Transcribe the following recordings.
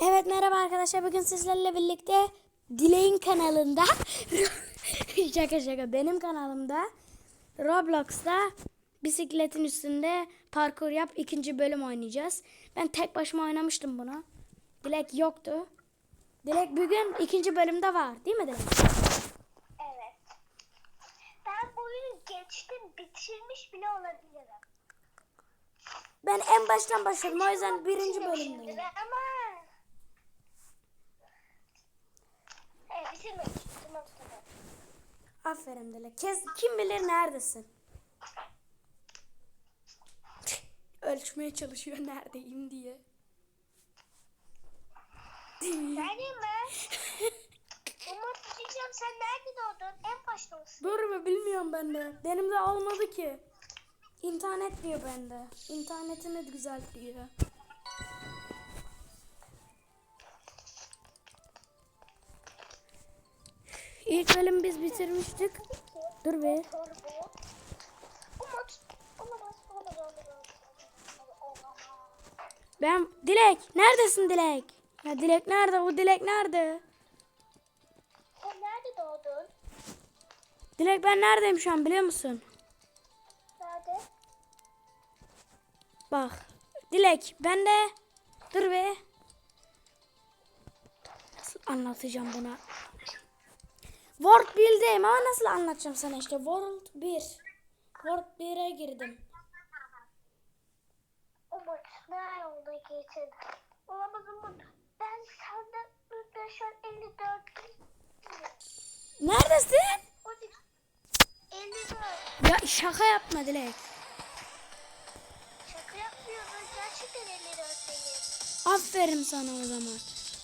Evet merhaba arkadaşlar bugün sizlerle birlikte Dilek'in kanalında şaka şaka benim kanalımda Roblox'ta bisikletin üstünde parkur yap ikinci bölüm oynayacağız. Ben tek başıma oynamıştım bunu. Dilek yoktu. Dilek bugün ikinci bölümde var değil mi Dilek? Evet. Ben bu oyunu geçtim, bitirmiş bile olabilirim. Ben en baştan başladım o yüzden birinci bölümdeyim. Ama... Tamam, tamam. Aferin Dilek. Kes, kim bilir neredesin? Ölçmeye çalışıyor neredeyim diye. Neredeyim ben? Umut diyeceğim, sen nerede doğdun? En başta mısın? Doğru mu bilmiyorum ben de. Benim de olmadı ki. İnternet diyor bende. İnternetini düzelt diyor. İlk bölüm biz bitirmiştik. Dur be. Ben Dilek. Neredesin Dilek? Ya Dilek nerede? Bu Dilek nerede? Sen nerede doğdun? Dilek ben neredeyim şu an biliyor musun? Nerede? Bak. Dilek ben de dur be. Nasıl anlatacağım buna? World 1'deyim ama nasıl anlatacağım sana işte World 1. World 1'e girdim. Umut, ne yolda geçin? Olamaz Umut. Ben senden şu an 54. Neredesin? O değil. 54. Ya şaka yapma Dilek. Şaka yapmıyorum. Gerçekten 54'teyim. Aferin sana o zaman.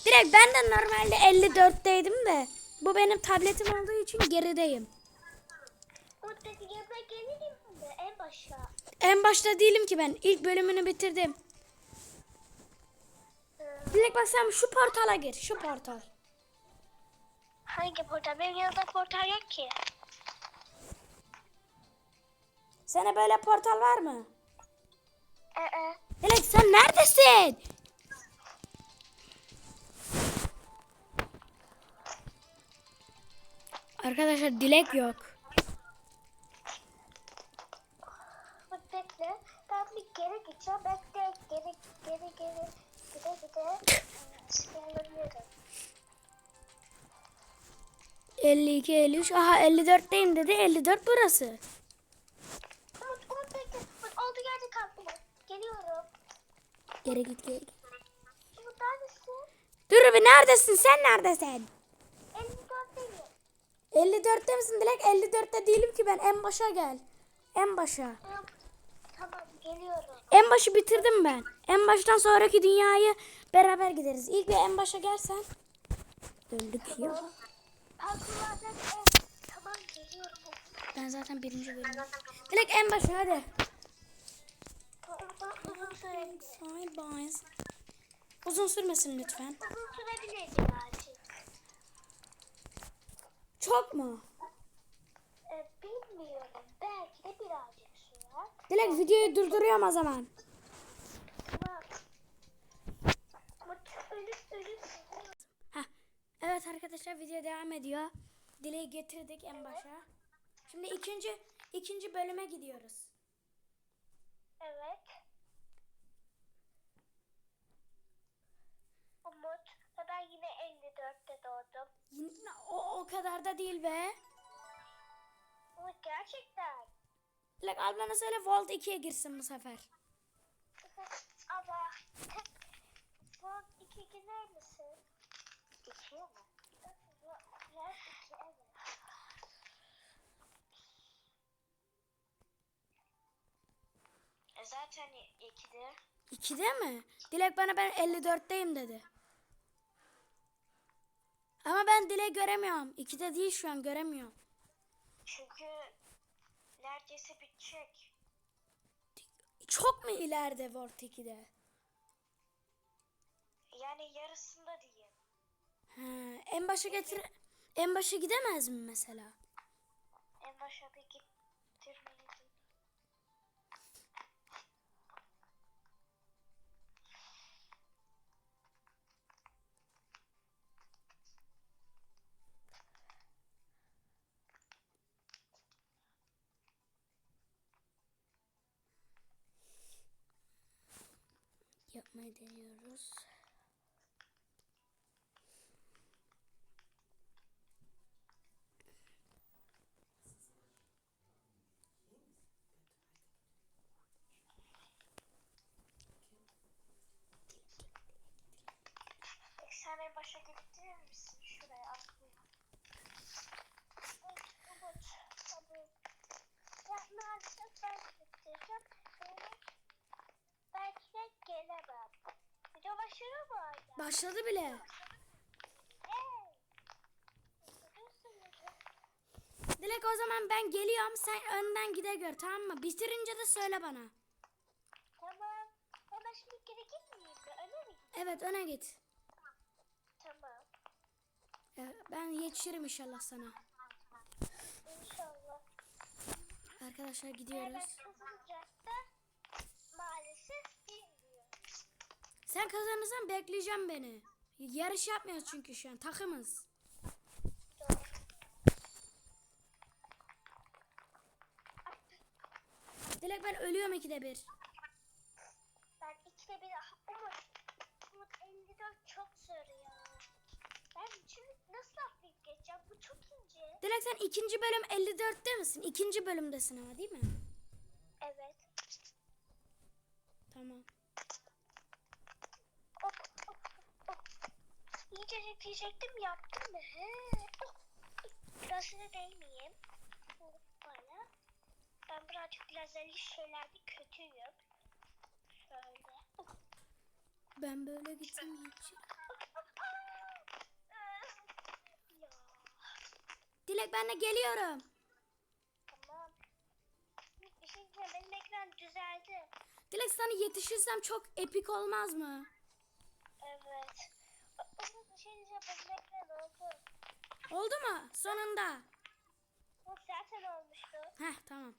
Dilek ben de normalde 54'teydim de. Bu benim tabletim olduğu için gerideyim. En başa. En başta değilim ki ben. İlk bölümünü bitirdim. Ee, Dilek bak sen şu portala gir. Şu portal. hangi portal? Benim yanımda portal yok ki. Sana böyle portal var mı? Ee, Dilek sen neredesin? Arkadaşlar Dilek yok. Bekle. Ben bir geri gideceğim. Bekle. Geri, geri, geri. Gide, gide. Sıkılabilirim. 52, 53. Aha 54'teyim dedi. 54 burası. Umut, Umut bekle. Umut olduğu yerde kal. Umut. Geliyorum. Geri git geri git. Umut neredesin? Dur bir neredesin? Sen neredesin? 54'teyim. 54'te misin Dilek? 54'te değilim ki ben. En başa gel. En başa. Tamam geliyorum. En başı bitirdim ben. En baştan sonraki dünyayı beraber gideriz. İlk bir en başa gelsen. Öldük ya. Tamam geliyorum. Ben zaten birinci bölüm. Dilek en başa hadi. Uzun sürebilir. Bye bye. Uzun sürmesin lütfen. Uzun sürebilir. Çok mu? Ee, bilmiyorum. Belki de birazcık sürer. Dilek videoyu durduruyorum o zaman. Heh. Evet arkadaşlar video devam ediyor. Dilek'i getirdik en başa. Şimdi ikinci ikinci bölüme gidiyoruz. Evet. Umut ve ben yine 54'te doğdum. Yine- O, o kadar da değil be. Umut gerçekten. Dilek ablana söyle Volt 2'ye girsin bu sefer. Ama bu iki gider misin? İkiye mi? Biraz iki evet. E zaten ikide. 2'de mi? Dilek bana ben 54'teyim dedi. Dilek göremiyorum. 2'de değil şu an göremiyorum. Çünkü neredeyse bitecek. Çok mu ileride Volt 2'de? Yani yarısında diyeyim. Ha, en başa getir en başa gidemez mi mesela? Yapmayı deniyoruz. E, Sen en başa getirir misin şuraya aklıma? Ay, Umut, hadi. Ya maalesef ben getireceğim. Böyle belki de gelemem. Video başarı mı hala? Başladı bile. Dilek o zaman ben geliyorum. Sen önden gide gör tamam mı? Bitirince de söyle bana. Tamam. Ama şimdi geri gitmeyeyim mi? Öyle mi gideyim? Evet öne git. Tamam. Ben yetişirim inşallah sana. İnşallah. Arkadaşlar gidiyoruz. Sen kazanırsan bekleyeceğim beni. Yarış yapmıyoruz çünkü şu an takımız. Dilek ben ölüyorum ikide bir. Ben ikide bir ah, Umut. Umut 54 çok zor ya. Ben şimdi nasıl atlayıp geçeceğim? Bu çok ince. Dilek sen ikinci bölüm 54'te misin? İkinci bölümdesin ama değil mi? Evet. Tamam. Hop hop hop. İyice yükleyecektim yaptım mı? He. Oh. Burasına değmeyeyim. Böyle. Ben birazcık lazerli şeylerde kötüyüm. Şöyle. Oh. Ben böyle ya Dilek ben de geliyorum. tamam. Bir şey diyeceğim, benim ekran düzeldi. Dilek sana yetişirsem çok epik olmaz mı? Evet. Ama bir şey diyeceğim, benim ekran oldu. Oldu mu? Sonunda. Bu zaten olmuştu. Heh tamam.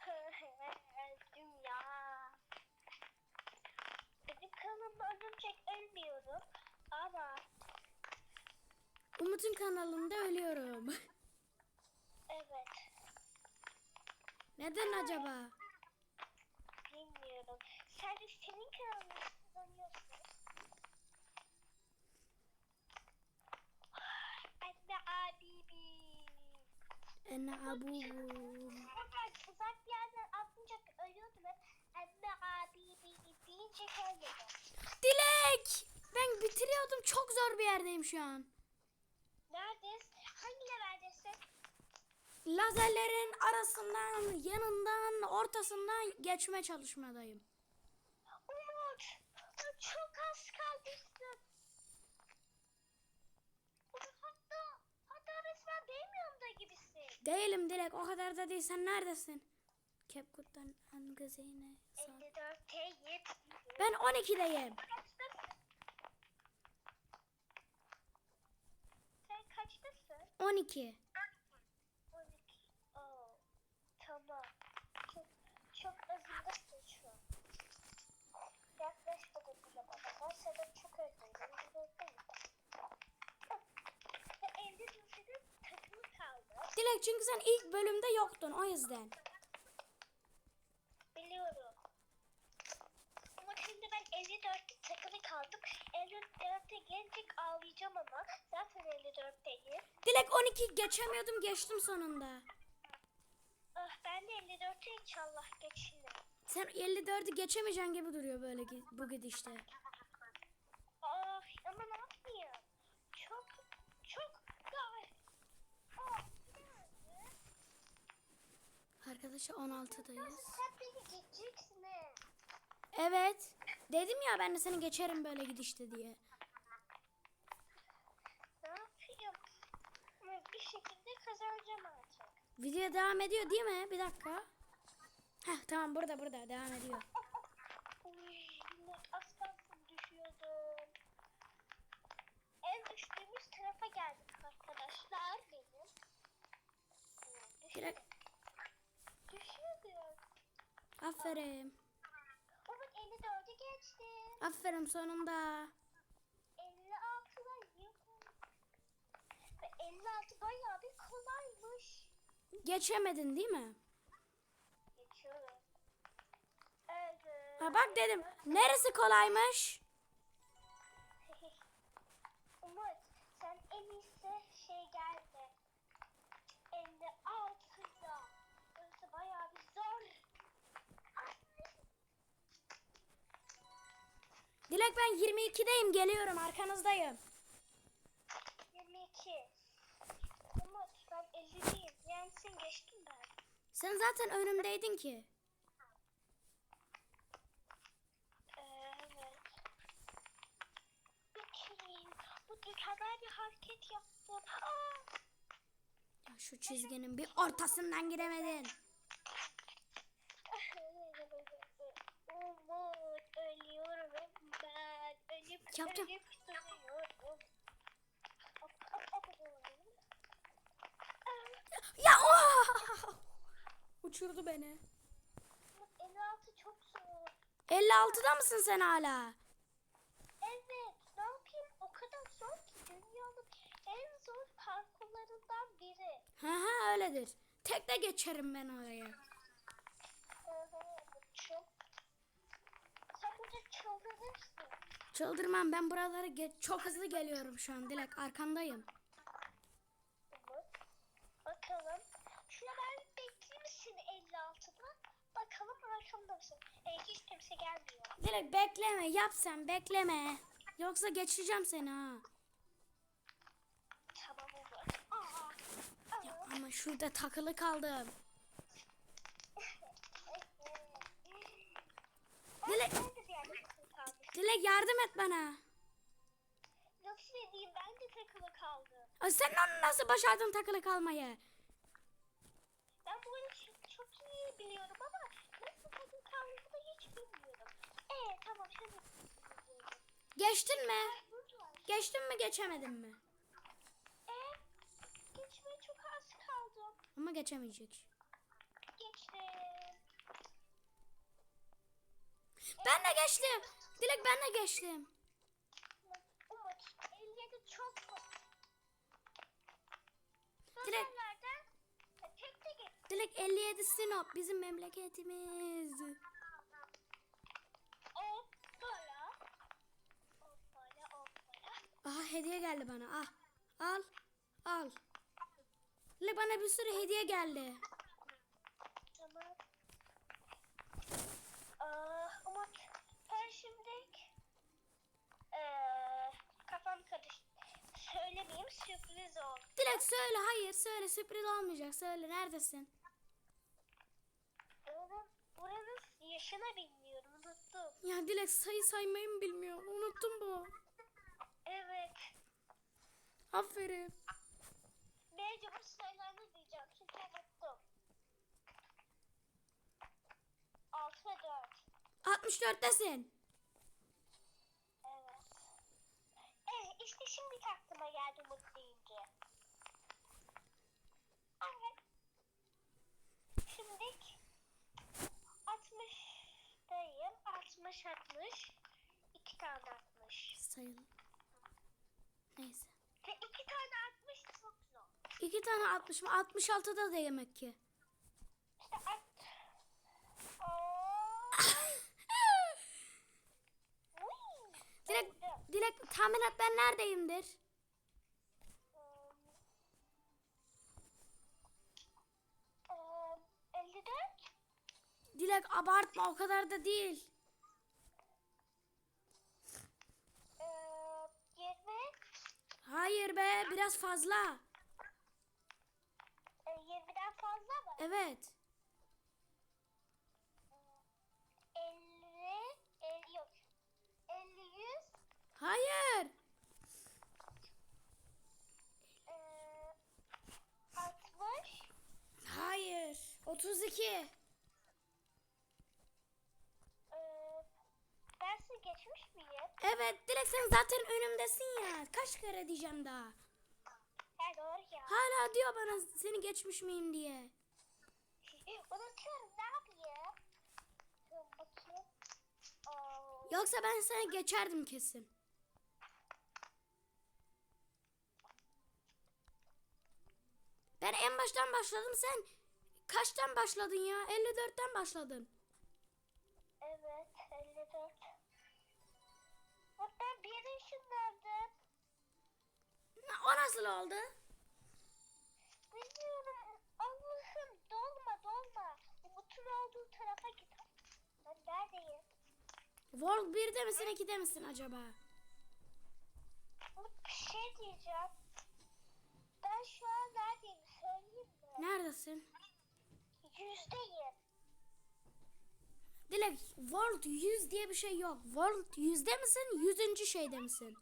Öldüm ya. Benim kanalımda ölümcek ölmüyorum. Ama Umut'un kanalında ölüyorum. evet Neden acaba? bilmiyorum. Sen de senin kanalını Ene abu. Ben uzak bir yerden atlayınca ölüyordum hep. Anne abibi deyince gelmedim. Dilek! Ben bitiriyordum. Çok zor bir yerdeyim şu an. Neredesin? Hangi leveldesin? Lazerlerin arasından, yanından, ortasından geçme çalışmadayım. Umut, çok az kalmışsın. Umut hatta, hatta resmen değmiyorum da gibisin. Değilim Dilek. O kadar da değil. Sen neredesin? Capcut'tan Angazine. 54'te 7. Ben 12'deyim. Kaçtasın? Sen kaçtasın? 12. 12. Oo, tamam. Çok, çok azındasın şu an. Yaklaş bakalım bile bana. Ben seni çok. Biliyorsun Ve Dilek çünkü sen ilk bölümde yoktun o yüzden. Biliyorum. Ama şimdi ben 54'te takılı kaldım. 54'te gelecek ağlayacağım ama. Zaten 54'teyim. Dilek 12 geçemiyordum geçtim sonunda. Ah ben de 54'te inşallah geçirim. Sen 54'ü geçemeyeceksin gibi duruyor böyle bu gidişte. Ah ama ne yapayım? Çok çok gay. Ah nerede? Arkadaşlar 16'dayız. Sen beni geçeceksin he. Evet. Dedim ya ben de seni geçerim böyle gidişte diye. Ne yapayım? Bir şekilde kazanacağım artık. Video devam ediyor değil mi? Bir dakika. Heh tamam burada burada devam ediyor. Uy, az kalsın düşüyordum. En düştüğümüz tarafa geldik arkadaşlar benim. Düşüyordum. Aferin. Umut 54'ü geçtim. Aferin sonunda. 56'da yok. Ve 56 bayağı bir kolaymış. Geçemedin değil mi? Geçiyorum. Evet. Ha bak dedim. Neresi kolaymış? Dilek ben 22'deyim geliyorum arkanızdayım. 22. Umut ben 50'liyim. Yani sen geçtin ben. Sen zaten önümdeydin ki. Evet. Bakayım. Bu mükemmel bir hareket yaptım. Aa! Ya şu çizginin bir ortasından giremedin. Umut ölüyorum ben. Ölüp Yaptım. Ya oha! Uçurdu beni. Umut 56 çok zor. 56'da mısın sen hala? Evet, ne yapayım? O kadar zor ki dünyanın en zor parkurlarından biri. Hı hı öyledir. Tekte geçerim ben oraya. Hı hı, Umut'cum. Sen burada çıldırırsın. Çıldırmam ben buraları ge- çok hızlı geliyorum şu an Dilek arkandayım. Bakalım. Şuna ben bekleyeyim misin 56'da? Bakalım arkamda mısın? E, hiç kimse gelmiyor. Dilek bekleme yap sen bekleme. Yoksa geçeceğim seni ha. Tamam Umut. Aa. Aa. Ya ama şurada takılı kaldım. Dilek, Ben de bir yerde takılı Dilek yardım et bana. Nasıl edeyim? Ben de takılı kaldım. Aa, Sen onu nasıl başardın takılı kalmayı? Ben bu oyunu çok, çok iyi biliyorum ama nasıl takılı kaldığımı da hiç bilmiyorum. Ee tamam şimdi. Geçtin mi? Geçtin mi geçemedin mi? Ee geçmeye çok az kaldım. Ama geçemeyecek. Geçtim. Ben de geçtim. Dilek ben de geçtim. Umut 57 çok geç. Dilek 57 Sinop bizim memleketimiz. Aha hediye geldi bana. Ah. Al. Al. Dilek bana bir sürü hediye geldi. Tamam. Aa, Umut ben şimdi eee kafam karıştı. Söylemeyeyim sürpriz oldu. Dilek söyle hayır söyle sürpriz olmayacak söyle neredesin? Buranın, buranın yaşını bilmiyorum unuttum. Ya Dilek sayı saymayı mı bilmiyor? Unuttum bu. Evet. Aferin. Bence bu sayılarını diyeceğim çünkü unuttum. 6 ve 4. 64'tesin. Evet. Evet işte şimdi aklıma geldi Umut deyince. Evet. Şimdi 60'dayım. 60 60. 2 tane 60. Sayın. Neyse. Ve 2 tane 60 çok zor. İki tane 60 mı? 66'da da yemek ki. İşte at. Oo. Uy. Dilek, Oldu. Dilek tahmin et ben neredeyimdir? Um, 54. Dilek abartma o kadar da değil. Ee, 20. Hayır be biraz fazla. E, 20'den fazla mı? Evet. 50. 50 yok. 50 100. Hayır. E, 60. Hayır. 32. E, ben sizi geçmiş miyim? Evet Dilek sen zaten önümdesin ya. Kaç kere diyeceğim daha. He doğru ya. Hala diyor bana seni geçmiş miyim diye. Unutuyorum ne yapayım? Dur bakayım. Oo, Yoksa ben seni geçerdim kesin. Ben en baştan başladım sen kaçtan başladın ya? 54'ten başladın. Ben bir yaşındaydım. O nasıl oldu? Bilmiyorum. Allah'ım dolma dolma. Umut'un olduğu tarafa git. Ben neredeyim? World 1'de misin 2'de misin acaba? Umut bir şey diyeceğim. Ben şu an neredeyim söyleyeyim mi? Neredesin? Yüzdeyim. Dilek World 100 diye bir şey yok. World 100'de misin? 100. şeyde misin?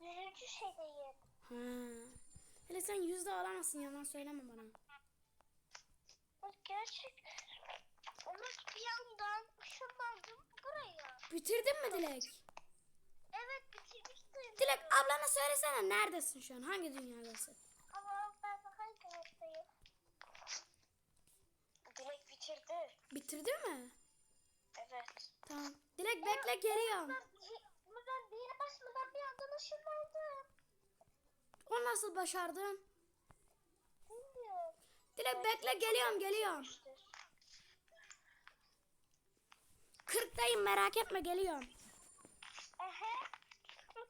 Yüzüncü şeydeyim. Ha. Hele sen yüzde olamazsın yalan söyleme bana. Gerçek. Umut bir yandan ışınlandım buraya. Bitirdin mi Dilek? Evet bitirmiştim. Dilek ablana söylesene neredesin şu an? Hangi dünyadasın? Ama ben hangi taraftayım? Dilek bitirdi. Bitirdin mi? Evet. Tamam. Dilek bekle geliyorum. Bir yere basmadan bir yandan ışınlandım. O nasıl başardın? Bilmiyorum. Dilek bekle geliyorum geliyorum. 40'tayım merak etme geliyorum. Aha.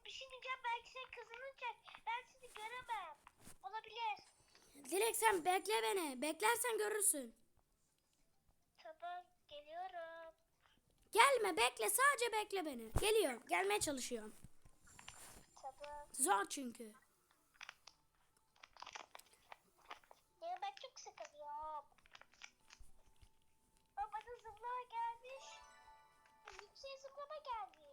Bir şey diyeceğim belki sen kazanacak. Ben sizi göremem. Olabilir. Dilek sen bekle beni. Beklersen görürsün. Tamam geliyorum. Gelme bekle sadece bekle beni. Geliyorum. Gelmeye çalışıyorum. Tamam. Zor çünkü. Ya ben çok sıkılıyorum. Aa, Bana zıplama gelmiş. Yüksek zıplama gelmiş.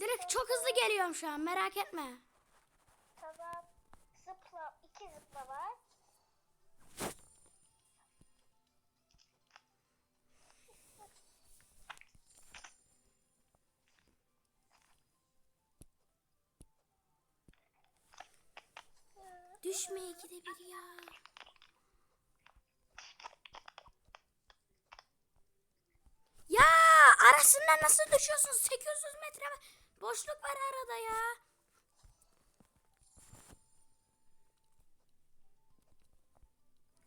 Dilek çok hızlı geliyorum şu an merak etme. Tamam. Zıpla. iki zıpla var. Düşme ikide bir ya. Ya arasından nasıl düşüyorsun? 800 metre boşluk var arada ya.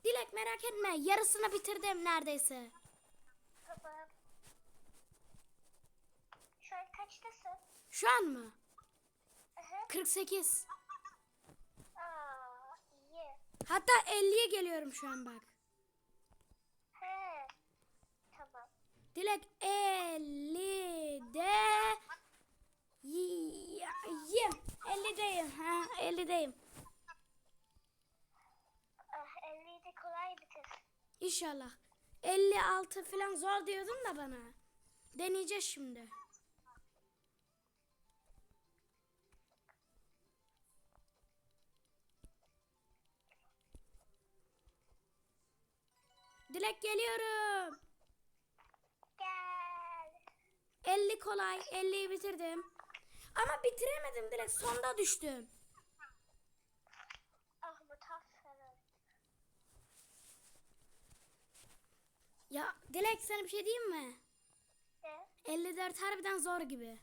Dilek merak etme. Yarısını bitirdim neredeyse. Tamam. Şu an kaçtasın? Şu an mı? Aha. 48. Aa, iyi. Hatta 50'ye geliyorum şu an bak. He. Tamam. Dilek 50'de yiyim. 50'deyim. Ha 50'deyim. Ah, 50'yi de kolay bitir. İnşallah. 56 falan zor diyordun da bana. Deneyeceğiz şimdi. Dilek geliyorum. Gel. 50 kolay. 50'yi bitirdim. Ama bitiremedim Dilek. Sonda düştüm. Ah mutafferim. Ya Dilek sana bir şey diyeyim mi? Ne? 54 harbiden zor gibi.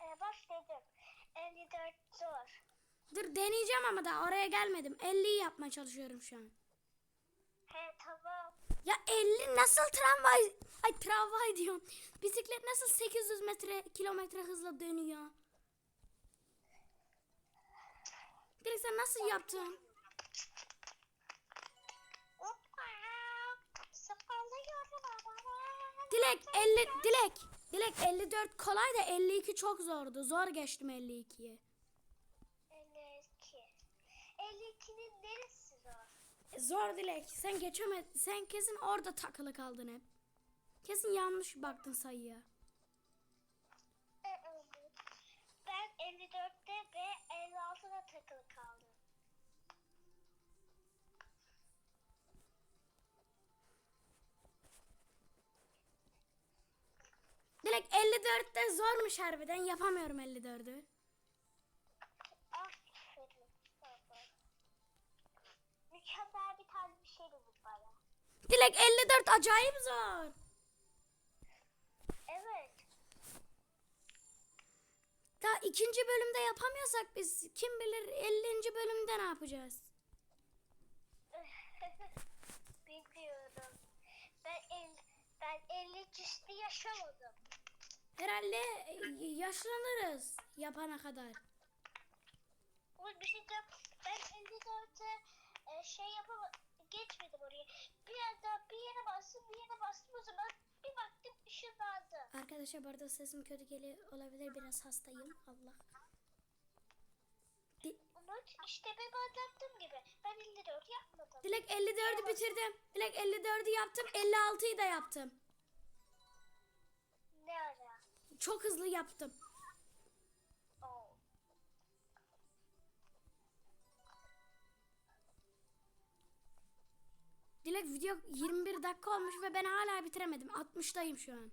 Ee, baş dedim. 54 zor. Dur deneyeceğim ama daha oraya gelmedim. 50'yi yapmaya çalışıyorum şu an. He tamam. Ya 50 nasıl tramvay ay tramvay diyorum. Bisiklet nasıl 800 metre kilometre hızla dönüyor? Direkt sen nasıl yaptın? Dilek 50 Dilek. Dilek 54 kolay da 52 çok zordu. Zor geçtim 52'yi. 52. 52'nin neresi zor? Zor Dilek. Sen geçemedin. Sen kesin orada takılı kaldın hep. Kesin yanlış baktın sayıya. Direkt 54'te zormuş harbiden. Yapamıyorum 54'ü. Mükemmel bir tarz bir şeydi bu bana. Dilek 54 acayip zor. Evet. Daha ikinci bölümde yapamıyorsak biz kim bilir 50. bölümde ne yapacağız? Bilmiyorum. Ben el, ben 50 cisti yaşamadım. Herhalde e, yaşlanırız yapana kadar. Bu bir şey de ben 54'e e, şey yapamadım. Geçmedim oraya. Bir anda bir yere bastım, bir yere bastım o zaman bir baktım ışınlandı. Arkadaşlar bu arada sesim kötü geliyor olabilir biraz hastayım. Allah. Di- Umut işte benim anlattığım gibi ben 54 yapmadım. Dilek 54'ü bitirdim. Dilek 54'ü yaptım. 56'yı da yaptım. Çok hızlı yaptım. Dilek video 21 dakika olmuş ve ben hala bitiremedim. 60'tayım şu an.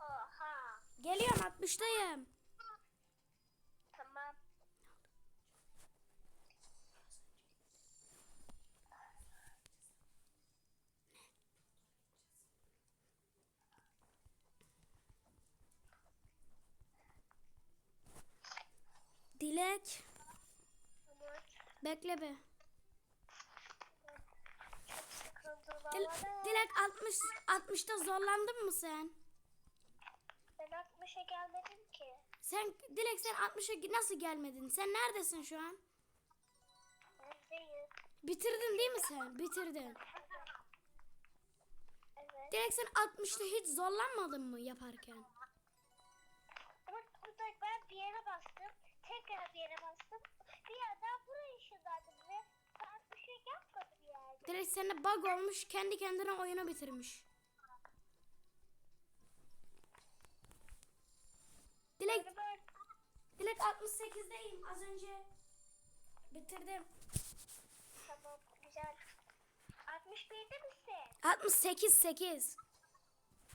Oha. Geliyorum 60'tayım. Tamam. Dilek bekle be. Dil-. Dilek 60 60'ta zorlandın mı sen? Ben 60'a gelmedim ki. Sen Dilek sen 60'a nasıl gelmedin? Sen neredesin şu an? Neredeyim? Bitirdin değil mi sen? Bitirdin. Evet. Dilek sen 60'ta hiç zorlanmadın mı yaparken? Tekrar bir yere bastım. Bir yerden buraya ışınlandım ve ben bir şey yapmadım yani. Dilek sende bug olmuş kendi kendine oyunu bitirmiş. Dilek Dilek 68'deyim az önce. Bitirdim. tamam güzel. 61'de misin? 68 8.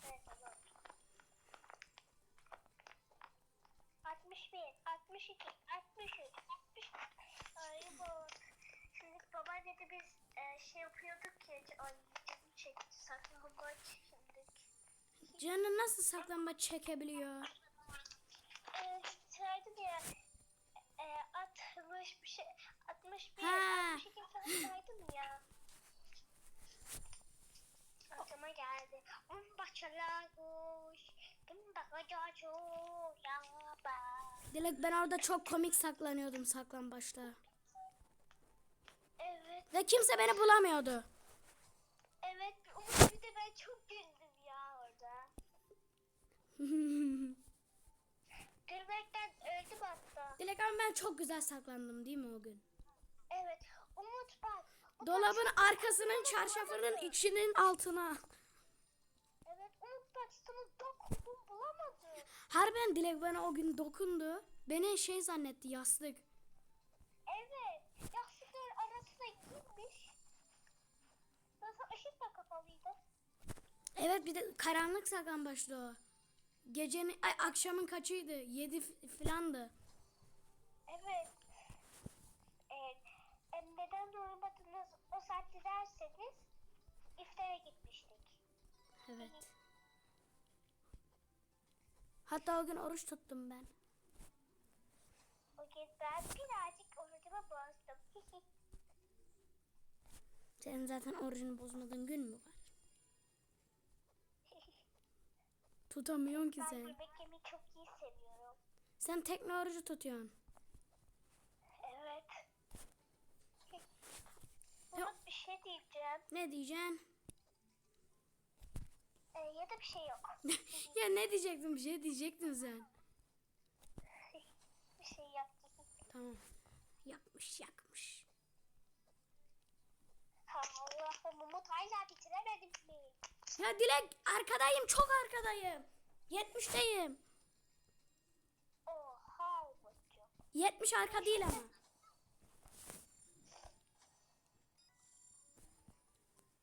Evet tamam. 61, 62, 63, 60. Ay bak. Şimdi baba dedi biz e, şey yapıyorduk ya. Ay canım çekti saklambaç şimdi. Canı nasıl saklanma çekebiliyor? E, saydım ya. E, 60 bir şey. 61, Ha. 62 falan saydım ya. Aklıma geldi. Un başlamış. Un bakacağım ya ben. Dilek ben orada çok komik saklanıyordum saklambaçta. Evet, Ve kimse beni bulamıyordu. evet. Umut bir de ben çok güldüm ya orada. Gülmekten öldüm hatta. Dilek ama ben çok güzel saklandım değil mi o gün? Evet, Umut bak. Dolabın arkasının çarşafının içinin altına. Evet, Umut bak sana dokundum bulamadım. Harbiden Dilek bana o gün dokundu. Beni şey zannetti yastık. Evet, yastıkların arasına girmiş. Zaten ışık da kapalıydı. Evet bir de karanlık saklambaçtı o. Gecenin, ay, akşamın kaçıydı? Yedi filandı. Evet. Evet. E, neden durmadınız o saatte derseniz iftara gitmiştik. Evet. Hatta o gün oruç tuttum ben. O gün ben birazcık orucumu bozdum. Senin zaten orucunu bozmadığın gün mü var? Tutamıyorsun ki ben sen. yemek yemeyi çok iyi seviyorum. Sen tekne orucu tutuyorsun. Evet. Umut bir şey diyeceğim. Ne diyeceksin? E, ya da bir şey yok. ya ne diyecektin? Bir şey diyecektin sen. bir şey yaptım. Tamam. Yakmış yakmış. Allah'ım Umut hala bitiremedim mi? Ya Dilek arkadayım çok arkadayım. 70'teyim. Oha Umut'cum. 70 arka değil ama.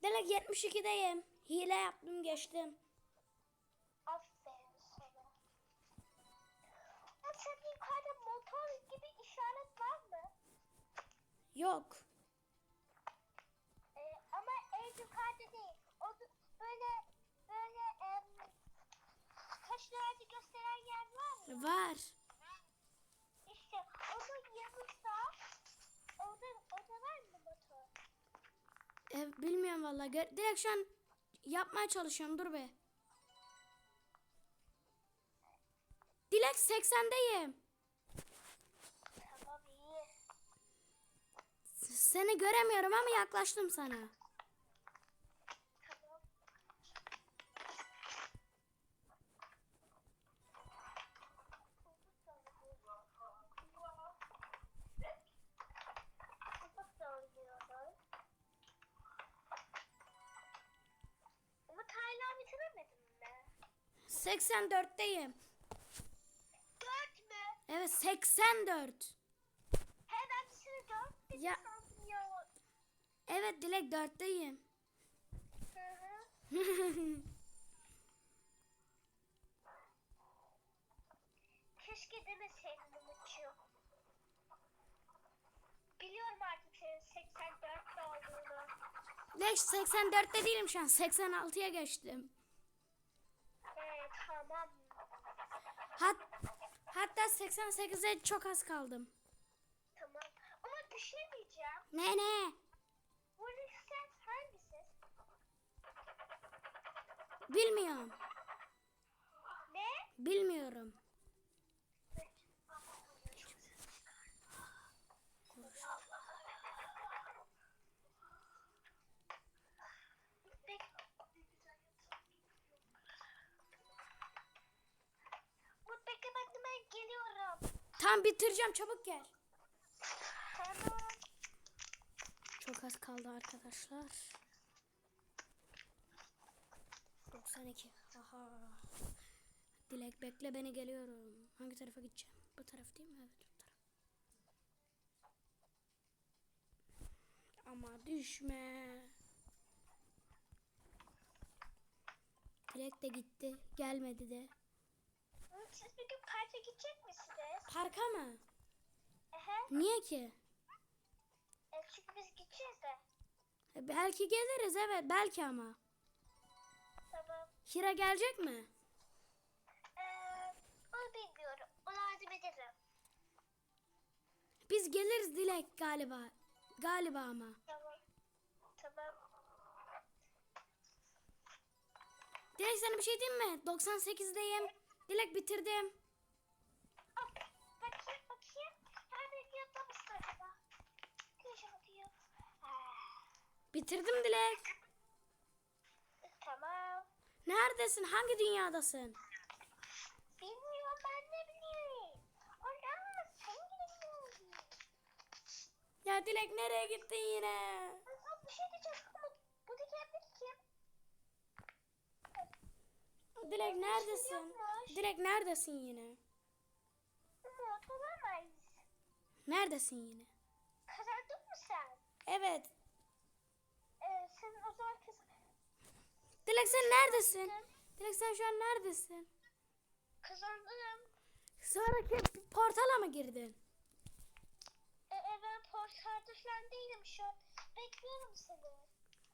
Dilek 72'deyim. Hile yaptım geçtim. Aferin sana. Senin yukarıda motor gibi işaret var mı? Yok. Ee, ama en yukarıda değil. O böyle böyle em, taşlarda gösteren yer var mı? Var. İşte onun yanında orada, orada var mı motor? E, bilmiyorum vallahi. Gö- Direkt şu an yapmaya çalışıyorum dur be. Dilek 80'deyim. Tamam iyi. S- Seni göremiyorum ama yaklaştım sana. 84'teyim. Dört mü? Evet 84. Hemen bir sürü dört dedi Ya- sandım ya. Evet Dilek 4'teyim. Hı hı. Keşke demeseydin Umut'cuğum. Biliyorum artık senin 84'te olduğunu. Dilek 84'te değilim şu an 86'ya geçtim. Hat, hatta 88'e çok az kaldım. Tamam. Ama bir şey diyeceğim. Ne ne? Bu ses hangisi? Bilmiyorum. Ne? Bilmiyorum. Umut bekle ben hemen geliyorum. Tam bitireceğim çabuk gel. Tamam. Çok az kaldı arkadaşlar. 92. Aha. Dilek bekle beni geliyorum. Hangi tarafa gideceğim? Bu taraf değil mi? Evet bu taraf. Ama düşme. Dilek de gitti. Gelmedi de. Siz bir gün parka gidecek misiniz? Parka mı? Ehe. Niye ki? E, çünkü biz gideceğiz de. E, Belki geliriz evet belki ama. Tamam. Hira gelecek mi? Ee, onu bilmiyorum. Ona yardım ederim. Biz geliriz Dilek galiba. Galiba ama. Tamam. Tamam. Dilek sana bir şey diyeyim mi? 98'deyim. Dilek bitirdim. Bakayım bakayım. Nerede yatlamışsın acaba? Bakayım. Ah, Bitirdim Dilek. Tamam. Neredesin? Hangi dünyadasın? Bilmiyorum ben ne bileyim. Olamaz. Sen bilmiyorsun. Ya Dilek nereye gittin yine? Aa, bir şey diyeceğim. Umut, Bu dikenli kim? Dilek neredesin? yokmuş. Dilek neredesin yine? Olamaz. Neredesin yine? Kazandın mı sen? Evet. Ee, sen o zaman kız... Dilek sen neredesin? Dilek sen şu an neredesin? Kazandım. Sonraki portala mı girdin? Ee, ben portalda falan değilim şu an. Bekliyorum seni.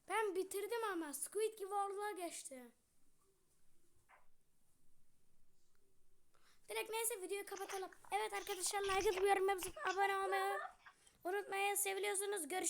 Ben bitirdim ama Squid Wars'a geçtim. Direkt neyse videoyu kapatalım. Evet arkadaşlar like atıp yorum yapıp abone olmayı unutmayın. Seviliyorsunuz. Görüşürüz.